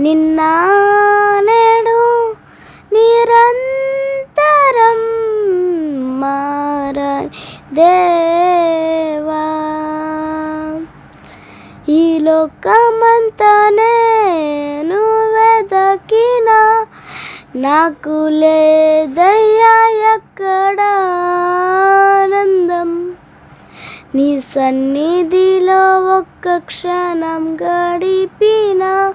నిన్న నేడు నిరంతరం మార దేవా. ఈ లోకమంతా నేను వెదకినా నాకు లేదయ్యా ఎక్కడ ఆనందం. నీ సన్నిధిలో ఒక్క క్షణం గడిపినా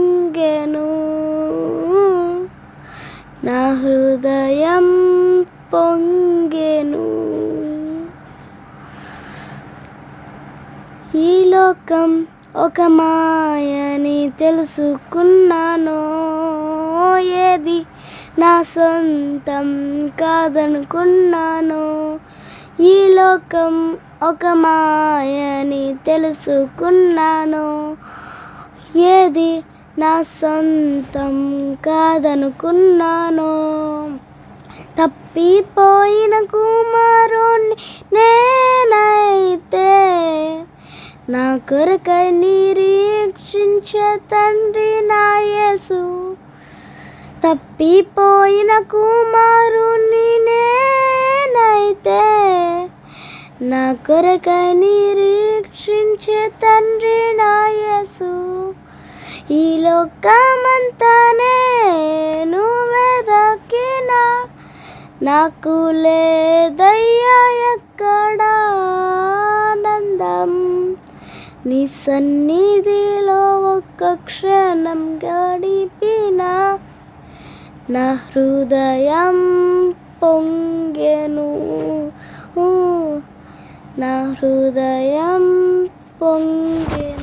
నా హృదయం పొంగెను. ఈ లోకం ఒక మాయని తెలుసుకున్నాను? ఏది నా సొంతం కాదనుకున్నాను? ఈ లోకం ఒక మాయని తెలుసుకున్నాను? ఏది నా సొంతం కాదనుకున్నాను. తప్పిపోయిన కుమారుణ్ణి నేనైతే నా కొరకై నిరీక్షించే తండ్రి నా యేసు. తప్పిపోయిన కుమారుణ్ణి నేనైతే నా కొరకై నిరీక్షించ లోకమంతనే లోకమంతా నాకు లేదయ్యా ఎక్కడ ఆనందం. నీ సన్నిధిలో ఒక్క క్షణం గడిపిన నా హృదయం పొంగెను. నా హృదయం పొంగెను.